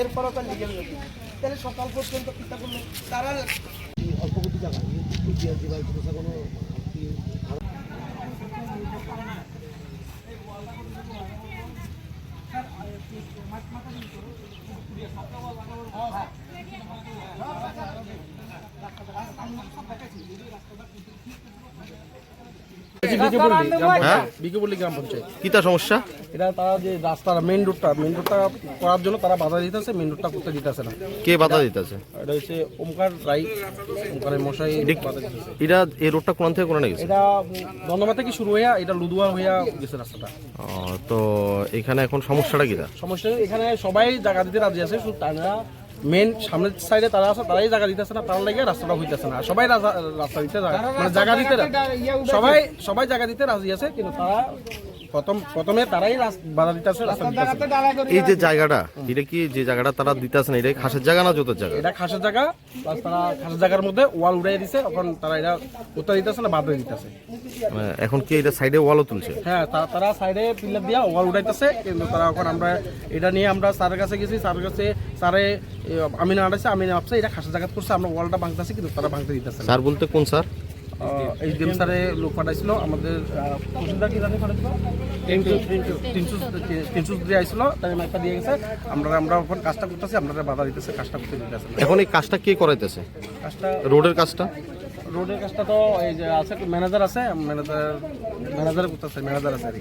এরপরও তার নিজের নদী তাহলে সকাল পর্যন্ত চিন্তা করল তারা অল্প টিআরজি বা কোনো পঞ্চায়েত কিতা সমস্যা? এটা তারা যে রাস্তা মেইন রোডটা মেইন রোডটা করার জন্য তারা বাধা দিতেছে মেইন রোডটা করতে দিতেছে না। কে বাধা দিতেছে? এটা হচ্ছে ওমকার রাই ওমকারের মশাই এটা এই রোডটা কোন থেকে কোন গেছে? এটা দন্দমা থেকে শুরু হইয়া এটা লুদুয়া হইয়া গেছে রাস্তাটা। ও, তো এখানে এখন সমস্যাটা কিটা সমস্যা এখানে সবাই জায়গা দিতে রাজি আছে শুধু তারা মেন সামনের সাইডে তারা আছে তারাই জায়গা দিতেছে না তার লাগিয়ে রাস্তাটা হইতেছে না। সবাই রাজা- রাস্তা দিতে জায়গা- মানে জায়গা দিতে সবাই সবাই জায়গা দিতে রাজি আছে কিন্তু তারা প্রথম প্রথমে তারাই বাধা দিতেছে রাস্তা দিতেছে এই যে জায়গাটা এটা কি যে জায়গাটা তারা দিতেছে না? এটা খাসের জায়গা না জোতের জায়গা? এটা খাসের জায়গা প্লাস তারা খাসের জায়গার মধ্যে ওয়াল উড়াই দিছে এখন তারা এটা উত্তর দিতেছে না বাধা দিতেছে মানে এখন কি এটা সাইডে ওয়ালও তুলছে? হ্যাঁ তারা সাইডে পিলার দিয়া ওয়াল উঠাইতেছে কিন্তু তারা এখন আমরা এটা নিয়ে আমরা স্যারের কাছে গেছি স্যারের কাছে স্যারে এ, আমিনা আনাইছে আমিনা ভাবছে এটা খাসা জায়গা করছে আমরা ওয়ালটা ভাঙতেছি কিন্তু তারা ভাঙতে দিতেছে স্যার বলতে কোন স্যার? এই ডিএম স্যারে লোক পাঠাইছিল আমাদের কি জানি পাঠাইছিল? তিনশো তিনশো দিয়ে আইছিল তাই একটা দিয়ে গেছে। আমরা আমরা এখন কাজটা করতেছি আমরা বাধা দিতেছে কাজটা করতে দিতেছে এখন এই কাজটা কে করাইতেছে? কাজটা রোডের কাজটা? রোডের কাজটা তো এই যে আছে ম্যানেজার আছে ম্যানেজার ম্যানেজার করতেছে ম্যানেজার আছে আর কি।